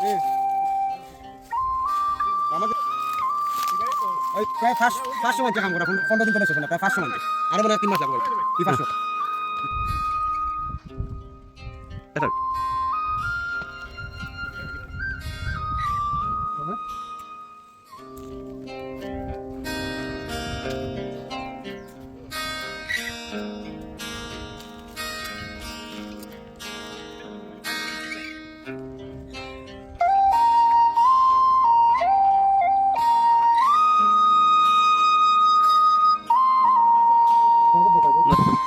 প্রায় পাঁচশো পাঁচশো মঞ্চে কাম করা পনেরো দিন কমেছে প্রায় পাঁচশো মঞ্চে আরো মনে হয় তিন মাস লাগবে কি পাঁচশো 行こう。